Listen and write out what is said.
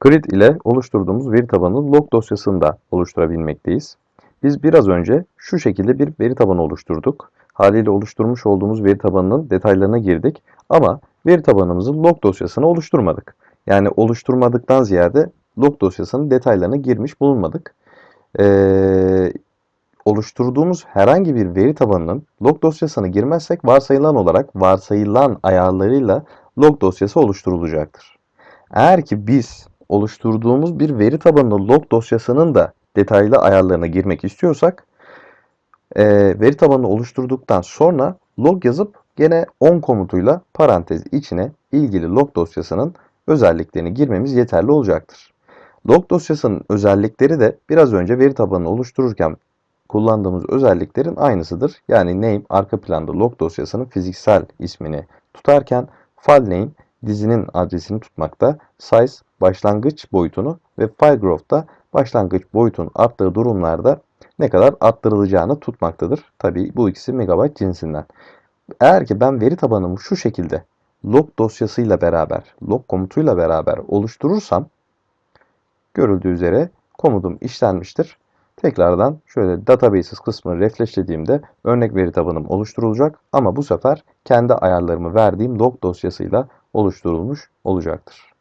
Grid ile oluşturduğumuz veri tabanının log dosyasını da oluşturabilmekteyiz. Biz biraz önce şu şekilde bir veri tabanı oluşturduk. Haliyle oluşturmuş olduğumuz veri tabanının detaylarına girdik ama veri tabanımızın log dosyasını oluşturmadık. Yani oluşturmadıktan ziyade log dosyasının detaylarına girmiş bulunmadık. Ee, oluşturduğumuz herhangi bir veri tabanının log dosyasına girmezsek varsayılan olarak varsayılan ayarlarıyla log dosyası oluşturulacaktır. Eğer ki biz oluşturduğumuz bir veri tabanının log dosyasının da detaylı ayarlarına girmek istiyorsak e, veri tabanını oluşturduktan sonra log yazıp gene on komutuyla parantez içine ilgili log dosyasının özelliklerini girmemiz yeterli olacaktır. Log dosyasının özellikleri de biraz önce veri tabanını oluştururken kullandığımız özelliklerin aynısıdır. Yani name arka planda log dosyasının fiziksel ismini tutarken file name dizinin adresini tutmakta, size başlangıç boyutunu ve file growth da başlangıç boyutun arttığı durumlarda ne kadar arttırılacağını tutmaktadır. Tabii bu ikisi megabayt cinsinden. Eğer ki ben veri tabanımı şu şekilde log dosyasıyla beraber, log komutuyla beraber oluşturursam görüldüğü üzere komutum işlenmiştir. Tekrardan şöyle databases kısmını refreshlediğimde örnek veri tabanım oluşturulacak ama bu sefer kendi ayarlarımı verdiğim log dosyasıyla oluşturulmuş olacaktır.